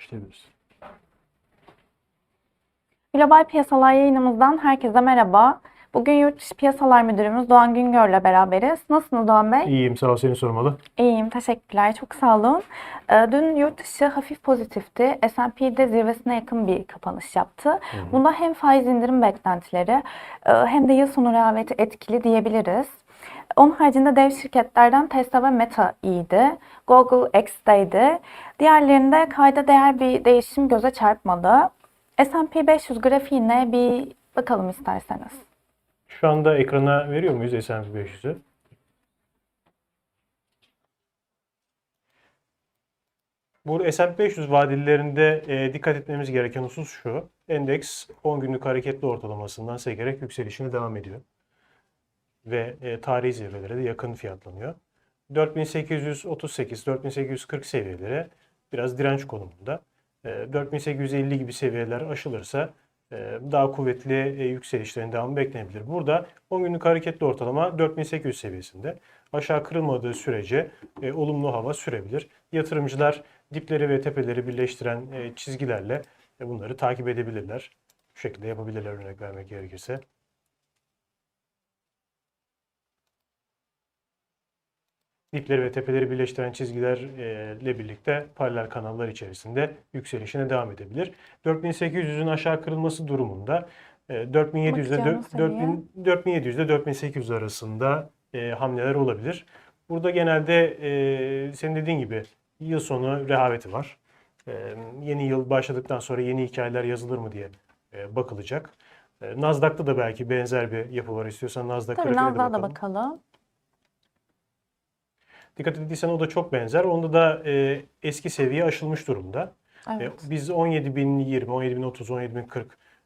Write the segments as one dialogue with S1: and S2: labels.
S1: Başlayabiliriz.
S2: Global Piyasalar yayınımızdan herkese merhaba. Bugün Yurt Dışı Piyasalar Müdürümüz Doğan Güngör'le beraberiz. Nasılsınız Doğan Bey?
S1: İyiyim sağ ol seni sormalı.
S2: İyiyim, teşekkürler. Çok sağ olun. Ee, Dün yurt dışı hafif pozitifti. S&P'de zirvesine yakın bir kapanış yaptı. Bunda hem faiz indirim beklentileri e, hem de yıl sonu rehaveti etkili diyebiliriz. Onun haricinde dev şirketlerden Tesla ve Meta iyiydi. Google X'teydi. Diğerlerinde kayda değer bir değişim göze çarpmadı. S&P 500 grafiğine bir bakalım isterseniz.
S1: Şu anda ekrana veriyor muyuz S&P 500'ü? Bu S&P 500 vadelilerinde e, dikkat etmemiz gereken husus şu. Endeks 10 günlük hareketli ortalamasından sekerek yükselişine devam ediyor. Ve e, tarihi zirvelere de yakın fiyatlanıyor. 4838-4840 seviyelere biraz direnç konumunda. E, 4850 gibi seviyeler aşılırsa e, daha kuvvetli e, yükselişlerin devamı beklenebilir. Burada 10 günlük hareketli ortalama 4800 seviyesinde. Aşağı kırılmadığı sürece e, olumlu hava sürebilir. Yatırımcılar dipleri ve tepeleri birleştiren e, çizgilerle e, bunları takip edebilirler. Bu şekilde yapabilirler örnek vermek gerekirse. Dipleri ve tepeleri birleştiren çizgilerle birlikte paralel kanallar içerisinde yükselişine devam edebilir. 4800'ün aşağı kırılması durumunda e, 4700 ile
S2: Bakacağımız seviye.
S1: 4000 4700 ile 4800 arasında e, hamleler olabilir. Burada genelde e, senin dediğin gibi yıl sonu rehaveti var. E, yeni yıl başladıktan sonra yeni hikayeler yazılır mı diye bakılacak. Nasdaq'ta da belki benzer bir yapı var. İstiyorsan Nasdaq
S2: Tabii
S1: grafiğine de
S2: Nasdaq'a da
S1: bakalım. Dikkat ettiysen o da çok benzer. Onda da e, eski seviye aşılmış durumda. E,
S2: Evet.
S1: biz 17.020, 17.030, 17.040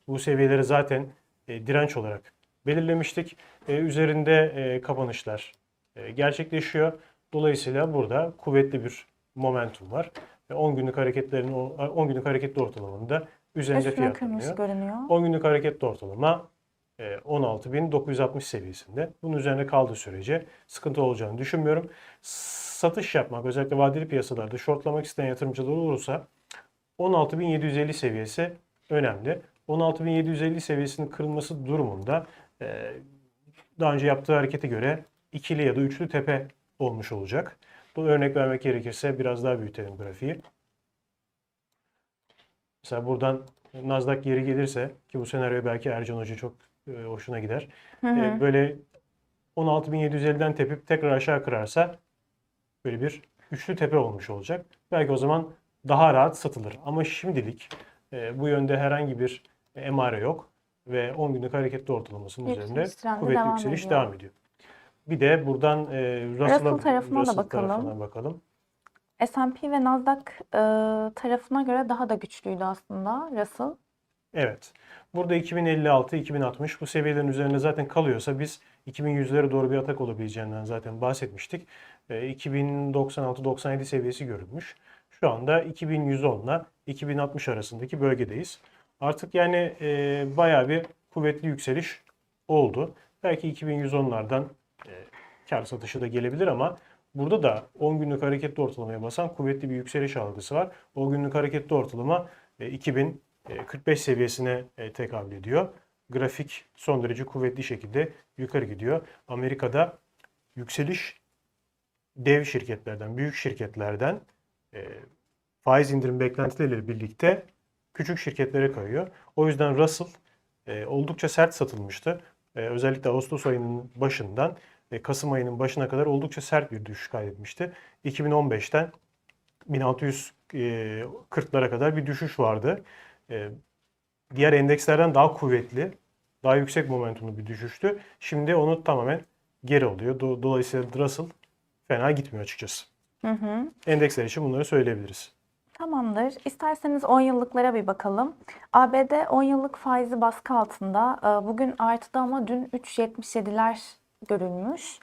S1: bu seviyeleri zaten e, direnç olarak belirlemiştik. E, üzerinde e, kapanışlar e, gerçekleşiyor. Dolayısıyla burada kuvvetli bir momentum var. E, 10 günlük hareketlerin o- 10 günlük hareketli ortalamanın da üzerinde
S2: Üstüne
S1: fiyatlanıyor.
S2: görünüyor.
S1: 10 günlük hareketli ortalama e, 16.960 seviyesinde. Bunun üzerine kaldığı sürece sıkıntı olacağını düşünmüyorum. Satış yapmak özellikle vadeli piyasalarda shortlamak isteyen yatırımcılar olursa 16.750 seviyesi önemli. 16.750 seviyesinin kırılması durumunda e, daha önce yaptığı harekete göre ikili ya da üçlü tepe olmuş olacak. Bu örnek vermek gerekirse biraz daha büyütelim grafiği. Mesela buradan Nasdaq geri gelirse ki bu senaryo belki Ercan Hoca çok e, hoşuna gider.
S2: Hı
S1: E,
S2: hı.
S1: böyle 16.750'den tepip tekrar aşağı kırarsa böyle bir üçlü tepe olmuş olacak. Belki o zaman daha rahat satılır. Ama şimdilik e, bu yönde herhangi bir emare yok ve 10 günlük hareketli ortalamasının
S2: Yükseliş
S1: üzerinde kuvvetli
S2: devam
S1: yükseliş
S2: ediyor.
S1: devam ediyor. Bir de buradan e, Russell'a
S2: Russell tarafına da
S1: Russell
S2: bakalım.
S1: tarafına bakalım.
S2: S&P ve Nasdaq e, tarafına göre daha da güçlüydü aslında Russell.
S1: Evet. Burada 2056, 2060 bu seviyelerin üzerinde zaten kalıyorsa biz 2100'lere doğru bir atak olabileceğinden zaten bahsetmiştik. E, 2096-97 seviyesi görülmüş. Şu anda 2110 ile 2060 arasındaki bölgedeyiz. Artık yani e, bayağı bir kuvvetli yükseliş oldu. Belki 2110'lardan e, kar satışı da gelebilir ama burada da 10 günlük hareketli ortalamaya basan kuvvetli bir yükseliş algısı var. O günlük hareketli ortalama e, 2000 e, 45 seviyesine e, tekabül ediyor. Grafik son derece kuvvetli şekilde yukarı gidiyor. Amerika'da yükseliş dev şirketlerden, büyük şirketlerden e, faiz indirim beklentileriyle birlikte küçük şirketlere kayıyor. O yüzden Russell e, oldukça sert satılmıştı. E, özellikle Ağustos ayının başından e, Kasım ayının başına kadar oldukça sert bir düşüş kaydetmişti. 2015'ten 1640'lara kadar bir düşüş vardı. E, diğer endekslerden daha kuvvetli, daha yüksek momentumlu bir düşüştü. Şimdi onu tamamen geri oluyor. Do- Dolayısıyla Russell fena gitmiyor açıkçası.
S2: Hı hı.
S1: Endeksler için bunları söyleyebiliriz.
S2: Tamamdır. İsterseniz 10 yıllıklara bir bakalım. ABD 10 yıllık faizi baskı altında. E, Bugün artıda ama dün 3.77'ler görülmüş.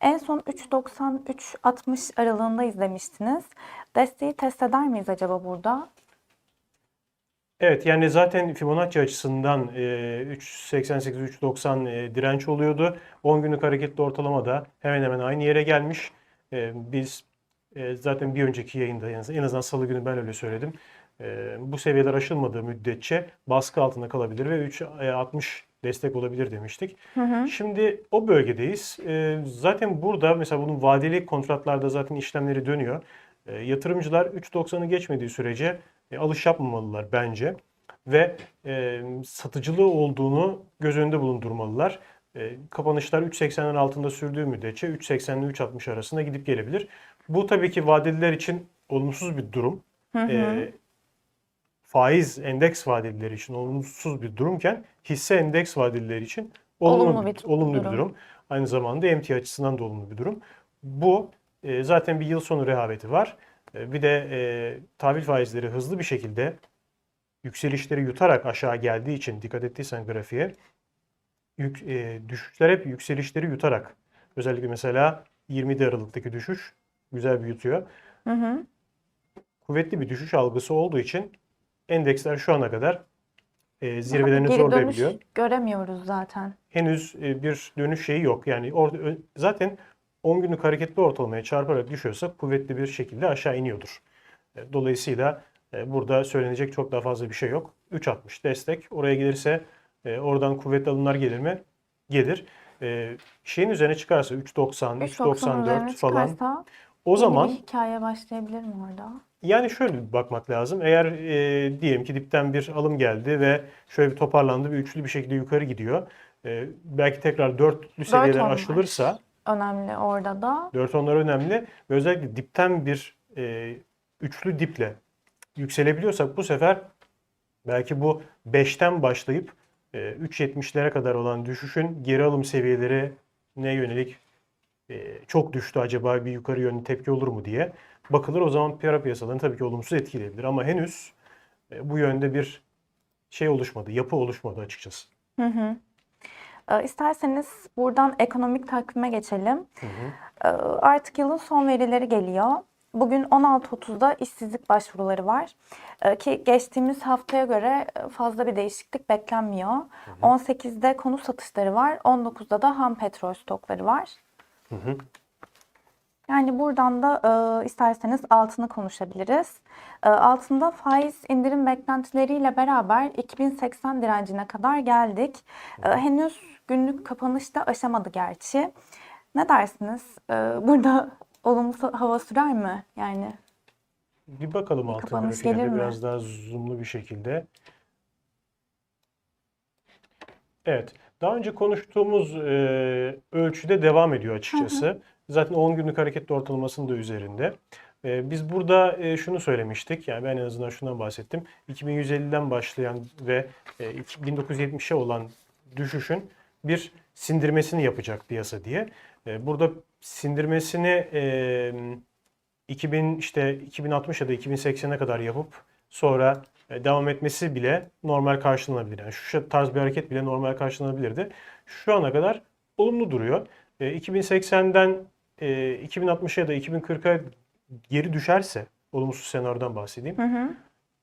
S2: En son 3.93-60 aralığında izlemiştiniz. Desteği test eder miyiz acaba burada?
S1: Evet yani zaten Fibonacci açısından e, 3.88-3.90 e, direnç oluyordu. 10 günlük hareketli ortalama da hemen hemen aynı yere gelmiş. E, biz e, zaten bir önceki yayında en azından salı günü ben öyle söyledim. e, bu seviyeler aşılmadığı müddetçe baskı altında kalabilir ve 3.60 destek olabilir demiştik. Şimdi o bölgedeyiz. E, zaten burada mesela bunun vadeli kontratlarda zaten işlemleri dönüyor. E, yatırımcılar 3.90'ı geçmediği sürece e, alış yapmamalılar bence ve e, satıcılığı olduğunu göz önünde bulundurmalılar. E, kapanışlar 3.80'lerin altında sürdüğü müddetçe 3.80 ile 3.60 arasında gidip gelebilir. Bu tabii ki vadeliler için olumsuz bir durum. E, faiz endeks vadelileri için olumsuz bir durumken hisse endeks vadelileri için olumlu,
S2: Olumlu
S1: bir,
S2: bir
S1: olumlu bir
S2: durum.
S1: durum. Aynı zamanda emtia açısından da olumlu bir durum. Bu e, zaten bir yıl sonu rehaveti var. E, bir de e, tahvil faizleri hızlı bir şekilde yükselişleri yutarak aşağı geldiği için dikkat ettiysen grafiğe yük, e, düşüşler hep yükselişleri yutarak özellikle mesela 20 Aralık'taki düşüş güzel bir yutuyor.
S2: Hı hı.
S1: Kuvvetli bir düşüş algısı olduğu için endeksler şu ana kadar e, zirvelerini
S2: Geri dönüş
S1: zorlayabiliyor.
S2: göremiyoruz zaten.
S1: Henüz e, bir dönüş şeyi yok. Yani orada zaten 10 günlük hareketli ortalamaya çarparak düşüyorsa kuvvetli bir şekilde aşağı iniyordur. E, Dolayısıyla e, burada söylenecek çok daha fazla bir şey yok. 3.60 destek. Oraya gelirse e, oradan kuvvetli alımlar gelir mi? Gelir. Şeyin üzerine çıkarsa 3.90,
S2: 3.90 üzerine
S1: 3.94 falan o zaman
S2: bir hikaye başlayabilir mi orada?
S1: yani şöyle bir bakmak lazım. Eğer e, diyelim ki dipten bir alım geldi ve şöyle bir toparlandı ve üçlü bir şekilde yukarı gidiyor. E, belki tekrar dörtlü seviyeler
S2: onlar.
S1: aşılırsa
S2: Önemli orada da.
S1: 4 onlar önemli ve özellikle dipten bir e, üçlü diple yükselebiliyorsak bu sefer belki bu 5'ten başlayıp e, 3.70'lere kadar olan düşüşün geri alım seviyeleri ne yönelik e, çok düştü acaba bir yukarı yönlü tepki olur mu diye bakılır. O zaman para piyasalarını tabii ki olumsuz etkileyebilir ama henüz e, bu yönde bir şey oluşmadı, yapı oluşmadı açıkçası.
S2: Hı hı. Ee, İsterseniz buradan ekonomik takvime geçelim.
S1: Hı hı.
S2: Ee, Artık yılın son verileri geliyor. Bugün 16.30'da işsizlik başvuruları var. Ee, Ki geçtiğimiz haftaya göre e, fazla bir değişiklik beklenmiyor. 18'de konut satışları var. 19'da da ham petrol stokları var.
S1: Hı hı.
S2: Yani buradan da e, isterseniz altını konuşabiliriz. E, altında faiz indirim beklentileriyle beraber 2080 direncine kadar geldik. E, henüz günlük kapanışta aşamadı gerçi. Ne dersiniz? E, burada olumlu hava sürer mi? Yani
S1: Bir bakalım altın
S2: kapanış
S1: grafiğine
S2: gelir
S1: de
S2: mi?
S1: biraz daha zoomlu bir şekilde. Evet. Daha önce konuştuğumuz e, ölçüde devam ediyor açıkçası. Zaten 10 günlük hareketli ortalamasının da üzerinde. E, biz burada e, şunu söylemiştik. Yani ben en azından şundan bahsettim. 2150'den başlayan ve e, iki- 1970'e olan düşüşün bir sindirmesini yapacak piyasa diye. E, burada sindirmesini e, 2000 işte 2060 ya da 2080'e kadar yapıp sonra e, devam etmesi bile normal karşılanabilir. Yani şu tarz bir hareket bile normal karşılanabilirdi. Şu ana kadar olumlu duruyor. E, 2080'den e, 2060'a ya da 2040'a geri düşerse, olumsuz senaryodan bahsedeyim.
S2: Hı hı.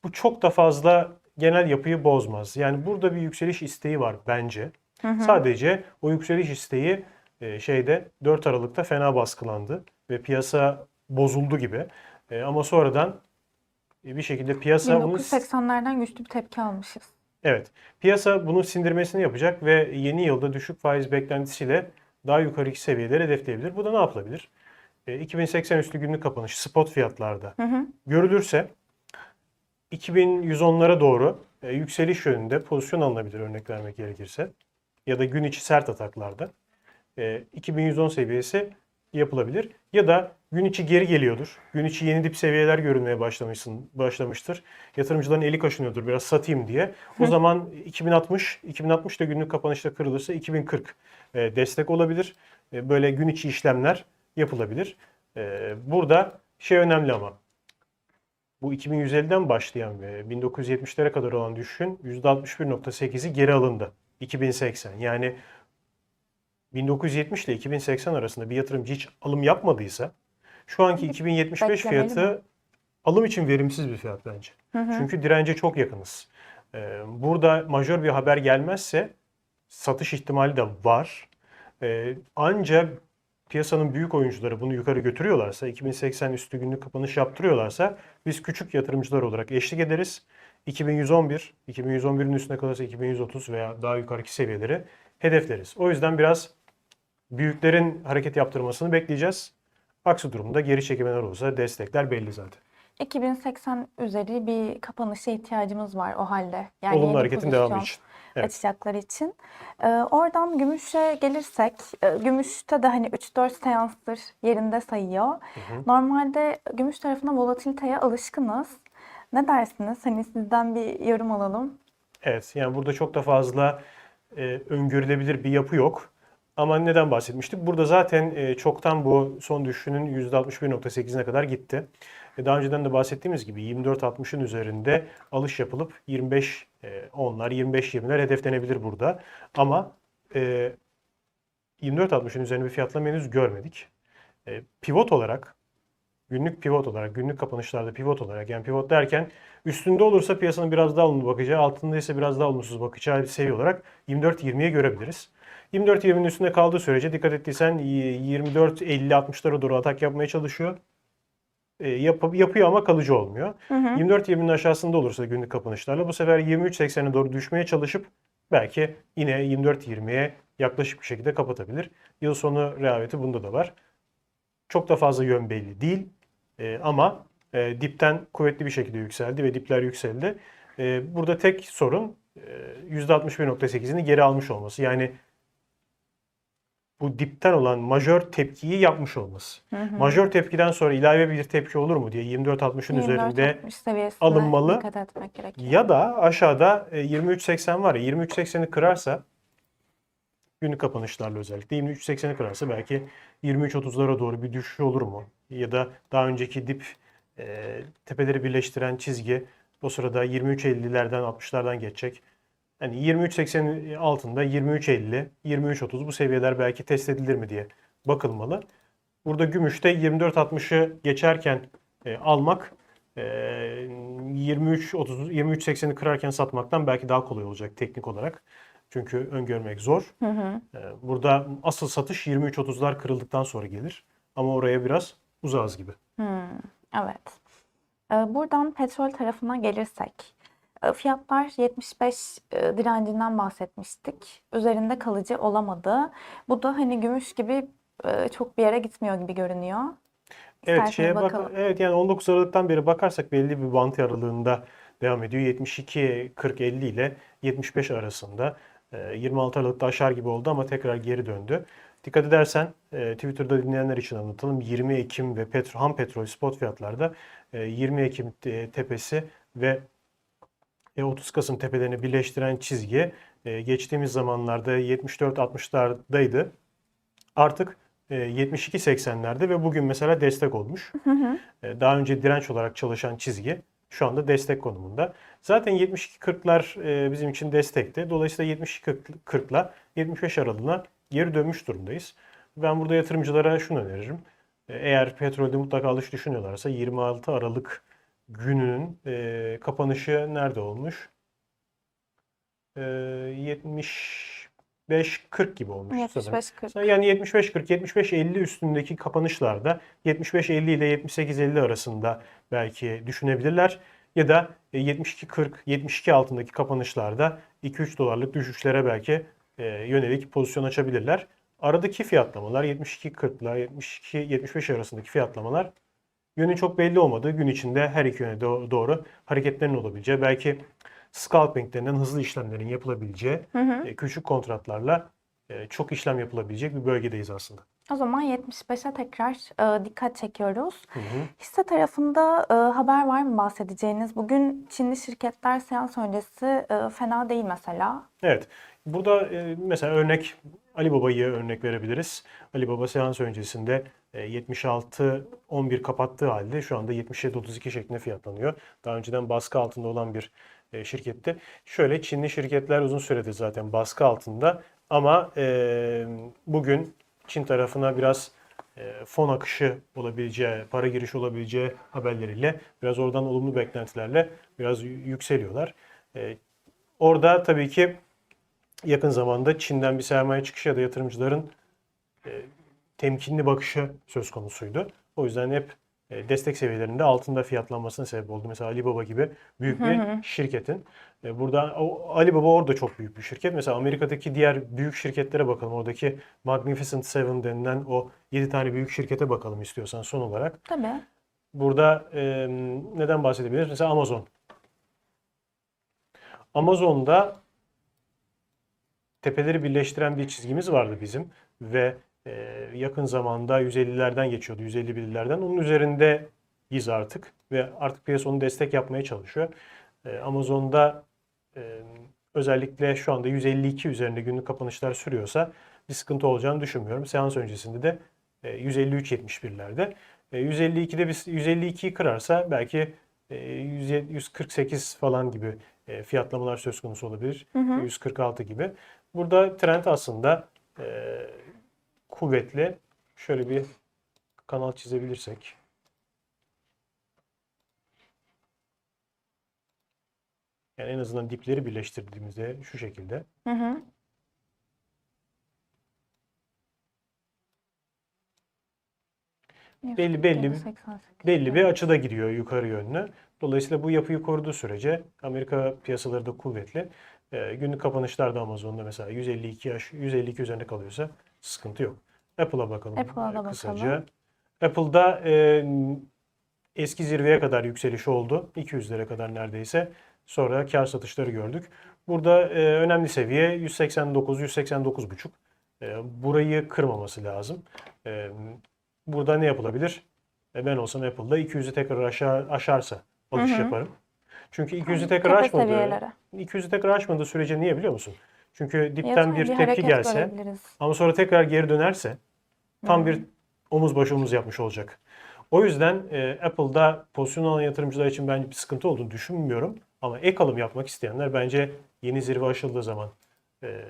S1: Bu çok da fazla genel yapıyı bozmaz. Yani burada bir yükseliş isteği var bence.
S2: Hı hı.
S1: Sadece o yükseliş isteği e, şeyde 4 Aralık'ta fena baskılandı ve piyasa bozuldu gibi. E, ama sonradan e, bir şekilde piyasa onu
S2: 1980'lerden güçlü bir tepki almışız.
S1: evet piyasa bunun sindirmesini yapacak ve yeni yılda düşük faiz beklentisiyle daha yukarıki seviyeleri hedefleyebilir. Bu da ne yapılabilir? E, 2080 üstü günlük kapanış spot fiyatlarda
S2: Hı hı.
S1: görülürse 2110'lara doğru e, yükseliş yönünde pozisyon alınabilir örnek vermek gerekirse. Ya da gün içi sert ataklarda. E, 2110 seviyesi yapılabilir. Ya da gün içi geri geliyordur. Gün içi yeni dip seviyeler görünmeye başlamışsın, başlamıştır. Yatırımcıların eli kaşınıyordur biraz satayım diye. O zaman 2060, 2060 da günlük kapanışta kırılırsa 2040 e, destek olabilir. E, böyle gün içi işlemler yapılabilir. E, burada şey önemli ama bu 2150'den başlayan ve 1970'lere kadar olan düşüşün %61.8'i geri alındı. 2080. Yani 1970 ile 2080 arasında bir yatırımcı hiç alım yapmadıysa şu anki 2075
S2: beklemeli
S1: fiyatı alım için verimsiz bir fiyat bence.
S2: Hı hı.
S1: Çünkü dirence çok yakınız. Ee, Burada majör bir haber gelmezse satış ihtimali de var. Ee, Ancak piyasanın büyük oyuncuları bunu yukarı götürüyorlarsa, 2080 üstü günlük kapanış yaptırıyorlarsa biz küçük yatırımcılar olarak eşlik ederiz. 2111, 2111'in üstüne kalırsa 2130 veya daha yukarıki seviyeleri hedefleriz. O yüzden biraz büyüklerin hareket yaptırmasını bekleyeceğiz. Aksi durumda geri çekimler olursa destekler belli zaten.
S2: 2080 üzeri bir kapanışa ihtiyacımız var o halde. Yani
S1: Olumlu hareketin devamı için. Evet.
S2: açacaklar için. Ee, oradan gümüşe gelirsek, e, gümüşte de hani 3-4 seanstır yerinde sayıyor. Normalde gümüş tarafına volatiliteye alışkınız. Ne dersiniz? Hani sizden bir yorum alalım.
S1: Evet, yani burada çok da fazla e, öngörülebilir bir yapı yok. Ama neden bahsetmiştik? Burada zaten e, çoktan bu son düşüşünün %61.8'ine kadar gitti. E, daha önceden de bahsettiğimiz gibi 24.60'ın üzerinde alış yapılıp 25 e, 10'lar, 25 20'ler hedeflenebilir burada. Ama e, 24.60'ın üzerinde bir fiyatlama henüz görmedik. Pivot olarak günlük pivot olarak, günlük kapanışlarda pivot olarak yani pivot derken üstünde olursa piyasanın biraz daha olumlu bakacağı, altında ise biraz daha olumsuz bakacağı bir seviye olarak 24-20'ye görebiliriz. 24-20'nin üstünde kaldığı sürece dikkat ettiysen 24-50-60'lara doğru atak yapmaya çalışıyor. E, yap- yapıyor ama kalıcı olmuyor. 24-20'nin aşağısında olursa günlük kapanışlarla bu sefer 23-80'e doğru düşmeye çalışıp belki yine 24-20'ye yaklaşık bir şekilde kapatabilir. Yıl sonu rehaveti bunda da var. Çok da fazla yön belli değil. E, ama e, dipten kuvvetli bir şekilde yükseldi ve dipler yükseldi. E, burada tek sorun e, %61.8'ini geri almış olması. Yani bu dipten olan majör tepkiyi yapmış olması. Majör tepkiden sonra ilave bir tepki olur mu diye 24.60'ın üzerinde
S2: 24-60 seviyesine
S1: alınmalı. ya da aşağıda e, 23.80 var ya 23.80'i kırarsa günlük kapanışlarla özellikle 23.80'i kırarsa belki 23.30'lara doğru bir düşüş olur mu? Ya da daha önceki dip e, tepeleri birleştiren çizgi o sırada 23.50'lerden 60'lardan geçecek. Hani 23.80'in altında 23.50, 23.30 bu seviyeler belki test edilir mi diye bakılmalı. Burada gümüşte 24.60'ı geçerken e, almak e, 23.30 23.80'i kırarken satmaktan belki daha kolay olacak teknik olarak. Çünkü öngörmek zor.
S2: Hı hı.
S1: E, Burada asıl satış 23.30'lar kırıldıktan sonra gelir. Ama oraya biraz uzağız gibi.
S2: Hmm, evet. Ee, Buradan petrol tarafına gelirsek, e, fiyatlar 75 e, direncinden bahsetmiştik. Üzerinde kalıcı olamadı. Bu da hani gümüş gibi e, çok bir yere gitmiyor gibi görünüyor.
S1: Evet
S2: İsterseniz
S1: şeye bak evet yani 19 Aralık'tan beri bakarsak belli bir bant aralığında devam ediyor. 72 40 50 ile 75 arasında. Ee, 26 Aralık'ta aşar gibi oldu ama tekrar geri döndü. Dikkat edersen e, Twitter'da dinleyenler için anlatalım. 20 Ekim ve petro, ham petrol spot fiyatlarda e, 20 Ekim e, tepesi ve e, 30 Kasım tepelerini birleştiren çizgi e, geçtiğimiz zamanlarda 74-60'lardaydı. Artık e, 72-80'lerde ve bugün mesela destek olmuş. E, Daha önce direnç olarak çalışan çizgi şu anda destek konumunda. Zaten 72-40'lar e, bizim için destekti. Dolayısıyla 72-40'la 75 aralığına geri dönmüş durumdayız. Ben burada yatırımcılara şunu öneririm. E, Eğer petrolde mutlaka alış düşünüyorlarsa 26 Aralık gününün e, kapanışı nerede olmuş? E, 75-40 gibi olmuş sanırım.
S2: 75-40.
S1: Yani 75-40, 75-50 üstündeki kapanışlarda 75-50 ile 78-50 arasında belki düşünebilirler. Ya da e, 72-40, 72 altındaki kapanışlarda 2-3 dolarlık düşüşlere belki e, yönelik pozisyon açabilirler. Aradaki fiyatlamalar 72-40 ile 72-75 arasındaki fiyatlamalar yönü çok belli olmadığı gün içinde her iki yöne do- doğru hareketlerin olabileceği, belki scalping denilen hızlı işlemlerin yapılabileceği
S2: Hı hı.
S1: e, küçük kontratlarla e, çok işlem yapılabilecek bir bölgedeyiz aslında.
S2: O zaman 75'e tekrar e, dikkat çekiyoruz.
S1: Hı hı.
S2: Hisse tarafında e, haber var mı bahsedeceğiniz? Bugün Çinli şirketler seans öncesi e, fena değil mesela.
S1: Evet. Burada e, mesela örnek Ali Baba'yı örnek verebiliriz. Ali Baba seans öncesinde e, 76-11 kapattığı halde şu anda 77-32 şeklinde fiyatlanıyor. Daha önceden baskı altında olan bir e, şirketti. Şöyle Çinli şirketler uzun süredir zaten baskı altında ama e, bugün Çin tarafına biraz e, fon akışı olabileceği, para girişi olabileceği haberleriyle biraz oradan olumlu beklentilerle biraz yükseliyorlar. E, orada tabii ki yakın zamanda Çin'den bir sermaye çıkışı ya da yatırımcıların e, temkinli bakışı söz konusuydu. O yüzden hep e, destek seviyelerinde altında fiyatlanmasına sebep oldu. Mesela Alibaba gibi büyük bir şirketin. E, Burada o, Alibaba orada çok büyük bir şirket. Mesela Amerika'daki diğer büyük şirketlere bakalım. Oradaki Magnificent Seven denilen o 7 tane büyük şirkete bakalım istiyorsan son olarak.
S2: Tabii.
S1: Burada e, neden bahsedebiliriz? Mesela Amazon. Amazon'da tepeleri birleştiren bir çizgimiz vardı bizim ve e, yakın zamanda 150'lerden geçiyordu, 151'lerden. Onun üzerindeyiz artık ve artık piyasa onu destek yapmaya çalışıyor. E, Amazon'da e, özellikle şu anda 152 üzerinde günlük kapanışlar sürüyorsa bir sıkıntı olacağını düşünmüyorum. Seans öncesinde de e, 153.71'lerde. E, 152'de biz 152'yi kırarsa belki e, 107 148 falan gibi e, fiyatlamalar söz konusu olabilir. 146 gibi. Burada trend aslında e, kuvvetli. Şöyle bir kanal çizebilirsek. Yani en azından dipleri birleştirdiğimizde şu şekilde.
S2: Hı hı.
S1: Belli- belli bir-
S2: 88.
S1: belli bir açıda gidiyor yukarı yönlü. Dolayısıyla bu yapıyı koruduğu sürece Amerika piyasaları da kuvvetli. Ee, günlük kapanışlarda Amazon'da mesela 152 aş- 152 üzerinde kalıyorsa sıkıntı yok. Apple'a bakalım
S2: Apple'a
S1: e, kısaca.
S2: bakalım.
S1: Apple'da e, eski zirveye kadar yükseliş oldu. 200'lere kadar neredeyse. Sonra kar satışları gördük. Burada e, önemli seviye 189 189,5. E, burayı kırmaması lazım. E, burada ne yapılabilir? E, ben olsam Apple'da 200'ü tekrar aşağı aşarsa alış
S2: Hı hı.
S1: yaparım. Çünkü 200'ü tekrar
S2: Tepe
S1: aşmadığı,
S2: seviyelere.
S1: 200'ü tekrar aşmadığı sürece niye biliyor musun? Çünkü dipten
S2: Yatay
S1: bir tepki gelse ama sonra tekrar geri dönerse tam
S2: Hı.
S1: bir omuz baş omuz yapmış olacak. O yüzden e, Apple'da pozisyon alan yatırımcılar için bence bir sıkıntı olduğunu düşünmüyorum. Ama ek alım yapmak isteyenler bence yeni zirve aşıldığı zaman e,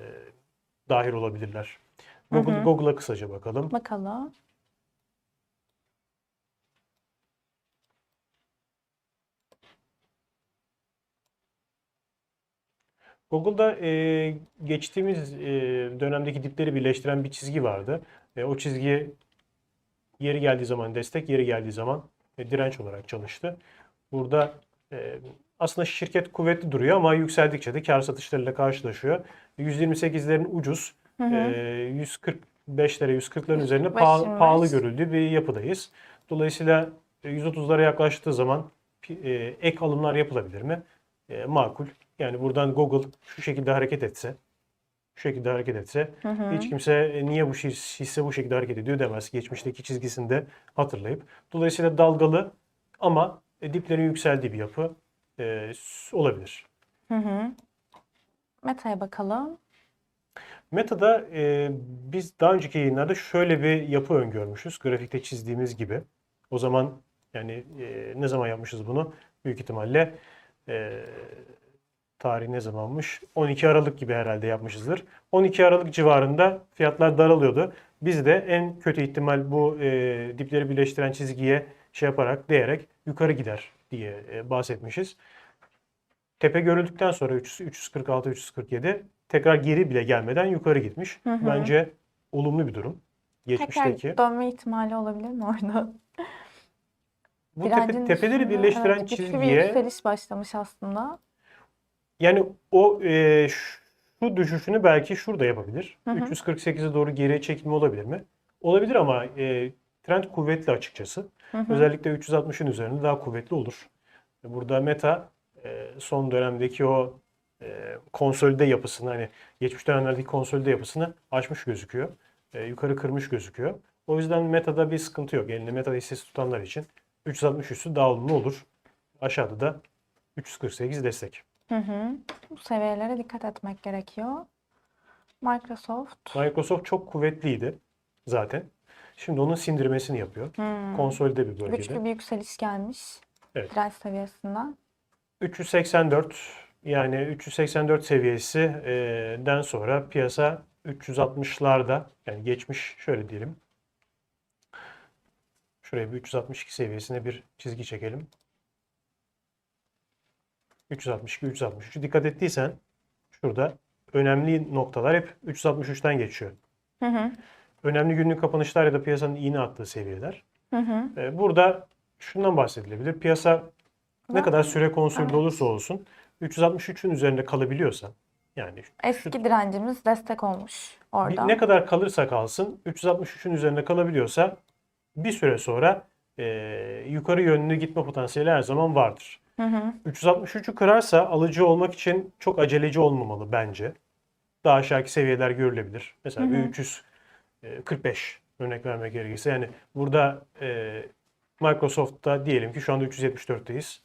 S1: dahil olabilirler. Google. Google'a kısaca bakalım.
S2: Bakalım.
S1: Google'da e, geçtiğimiz e, dönemdeki dipleri birleştiren bir çizgi vardı. E, o çizgi yeri geldiği zaman destek, yeri geldiği zaman e, direnç olarak çalıştı. Burada e, aslında şirket kuvvetli duruyor ama yükseldikçe de kar satışlarıyla karşılaşıyor. 128'lerin ucuz,
S2: Hı hı.
S1: e, 145'lere, 140'ların üzerine
S2: 145,
S1: pahalı,
S2: 25.
S1: pahalı görüldüğü bir yapıdayız. Dolayısıyla e, 130'lara yaklaştığı zaman e, ek alımlar yapılabilir mi? E, makul. Yani buradan Google şu şekilde hareket etse, şu şekilde hareket etse
S2: Hı hı.
S1: hiç kimse e, niye bu his- hisse bu şekilde hareket ediyor demez. Geçmişteki çizgisini de hatırlayıp. Dolayısıyla dalgalı ama e, diplerin yükseldiği bir yapı e, olabilir.
S2: Hı hı. Meta'ya bakalım.
S1: Meta'da e, biz daha önceki yayınlarda şöyle bir yapı öngörmüşüz. Grafikte çizdiğimiz gibi. O zaman yani e, ne zaman yapmışız bunu? Büyük ihtimalle e, tarih ne zamanmış? 12 Aralık gibi herhalde yapmışızdır. 12 Aralık civarında fiyatlar daralıyordu. Biz de en kötü ihtimal bu e, dipleri birleştiren çizgiye şey yaparak değerek yukarı gider diye e, bahsetmişiz. Tepe görüldükten sonra 300 346 347 tekrar geri bile gelmeden yukarı gitmiş.
S2: Hı hı.
S1: Bence olumlu bir durum.
S2: Tekrar
S1: Geçmişteki.
S2: dönme ihtimali olabilir mi orada?
S1: Bu tepe- tepeleri birleştiren
S2: evet, güçlü bir
S1: çizgiye
S2: yükseliş başlamış aslında.
S1: Yani o e, şu düşüşünü belki şurada yapabilir.
S2: Hı hı.
S1: 348'e doğru geriye çekilme olabilir mi? Olabilir ama e, trend kuvvetli açıkçası.
S2: Hı hı.
S1: Özellikle 360'ın üzerinde daha kuvvetli olur. Burada Meta e, son dönemdeki o e, konsolide yapısını hani geçmiş dönemlerdeki konsolide yapısını aşmış gözüküyor. E, yukarı kırmış gözüküyor. O yüzden Meta'da bir sıkıntı yok. Elinde Meta hissesi tutanlar için 360 üstü daha olumlu olur. Aşağıda da 348 destek.
S2: Hı hı. Bu seviyelere dikkat etmek gerekiyor. Microsoft.
S1: Microsoft çok kuvvetliydi zaten. Şimdi onun sindirmesini yapıyor.
S2: Hmm.
S1: Konsolide bir bölgede.
S2: Güçlü bir yükseliş gelmiş.
S1: Evet.
S2: Direnç seviyesinden.
S1: 384 yani 384 seviyesi e, den sonra piyasa 360'larda yani geçmiş şöyle diyelim. Şuraya bir 362 seviyesine bir çizgi çekelim. 362 363 dikkat ettiysen şurada önemli noktalar hep 363'ten geçiyor.
S2: Hı hı.
S1: önemli günlük kapanışlar ya da piyasanın iğne attığı seviyeler.
S2: Hı hı.
S1: E, burada şundan bahsedilebilir. Piyasa ne kadar süre konsolide olursa olsun 363'ün üzerinde kalabiliyorsa yani şu-
S2: Eski direncimiz destek olmuş orada.
S1: ne kadar kalırsa kalsın 363'ün üzerinde kalabiliyorsa bir süre sonra e, yukarı yönlü gitme potansiyeli her zaman vardır.
S2: Hı hı.
S1: 363'ü kırarsa alıcı olmak için çok aceleci olmamalı bence. Daha aşağıki seviyeler görülebilir. Mesela bir 345 örnek vermek gerekirse. Yani burada e, Microsoft'ta diyelim ki şu anda 374'teyiz.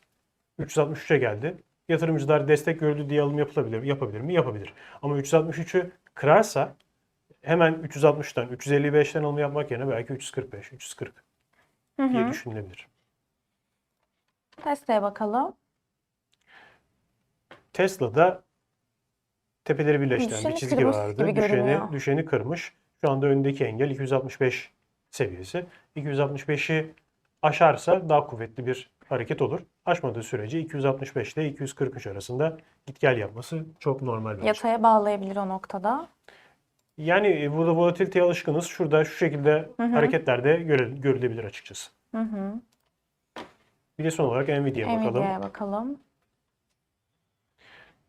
S1: 363'e geldi. Yatırımcılar destek gördü diye alım yapılabilir, yapabilir mi? Yapabilir. Ama 363'ü kırarsa hemen 360'tan, 355'ten alım yapmak yerine belki 345, 340
S2: Hı
S1: diye
S2: hı.
S1: düşünülebilir.
S2: Tesla'ya bakalım.
S1: Tesla'da tepeleri birleştiren
S2: Düşeni
S1: bir çizgi
S2: kırmış
S1: vardı.
S2: gibi
S1: Düşeni,
S2: görünüyor.
S1: düşeni kırmış. Şu anda öndeki engel 265 seviyesi. 265'i aşarsa daha kuvvetli bir hareket olur. Aşmadığı sürece 265 ile 243 arasında git gel yapması çok normal bence.
S2: Yataya bağlayabilir o noktada.
S1: Yani e, burada volatiliteye alışkınız. Şurada şu şekilde hareketlerde göre- görülebilir açıkçası.
S2: Hı hı.
S1: Bir de son olarak Nvidia'ya bakalım.
S2: Nvidia'ya bakalım.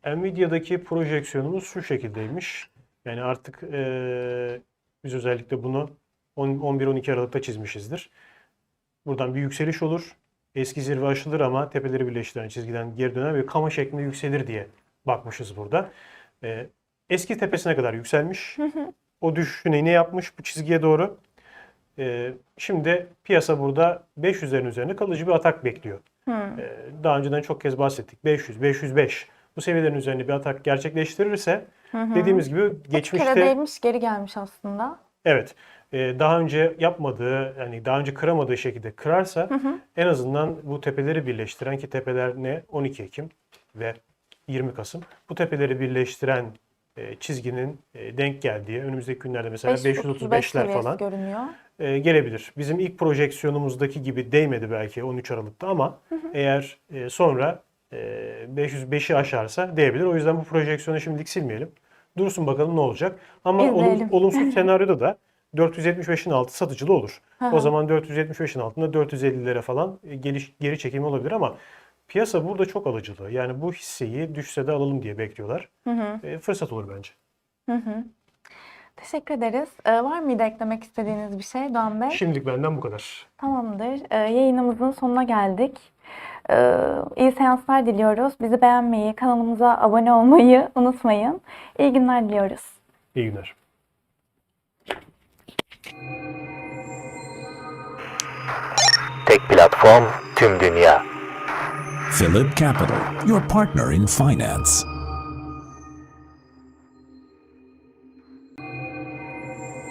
S1: Nvidia'daki projeksiyonumuz şu şekildeymiş. Yani artık eee, biz özellikle bunu 11-12 Aralık'ta çizmişizdir. Buradan bir yükseliş olur. Eski zirve aşılır ama tepeleri birleştiren çizgiden geri döner ve kama şeklinde yükselir diye bakmışız burada. Eee, eski tepesine kadar yükselmiş. O düşüşünü ne yapmış bu çizgiye doğru. Eee, şimdi piyasa burada 500'lerin üzerinde kalıcı bir atak bekliyor.
S2: Hı.
S1: Ee, daha önceden çok kez bahsettik. 500, 505 bu seviyelerin üzerinde bir atak gerçekleştirirse dediğimiz gibi
S2: Bir kere
S1: geçmişte
S2: değmiş geri gelmiş aslında.
S1: evet e, daha önce yapmadığı yani daha önce kıramadığı şekilde kırarsa en azından bu tepeleri birleştiren ki tepeler ne 12 Ekim ve 20 Kasım bu tepeleri birleştiren e, çizginin e, denk geldiği önümüzdeki günlerde mesela
S2: 535
S1: 535'ler
S2: seviyesi
S1: falan
S2: görünüyor.
S1: e, gelebilir. Bizim ilk projeksiyonumuzdaki gibi değmedi belki 13 Aralık'ta ama eğer e, sonra e, 505'i aşarsa değebilir. O yüzden bu projeksiyonu şimdilik silmeyelim. Dursun bakalım ne olacak. Ama olum- olumsuz senaryoda da 475'in altı satıcılı olur. O zaman 475'in altında 450'lere falan e, geliş, geri çekimi olabilir ama piyasa burada çok alıcılı. Yani bu hisseyi düşse de alalım diye bekliyorlar. E, fırsat olur bence.
S2: Teşekkür ederiz. Ee, var mıydı eklemek istediğiniz bir şey Doğan Bey?
S1: Şimdilik benden bu kadar.
S2: Tamamdır. Ee, yayınımızın sonuna geldik. Ee, iyi seanslar diliyoruz. Bizi beğenmeyi, kanalımıza abone olmayı unutmayın. İyi günler diliyoruz.
S1: İyi günler.
S3: Tek platform tüm dünya.
S4: Philip Capital, your partner in finance.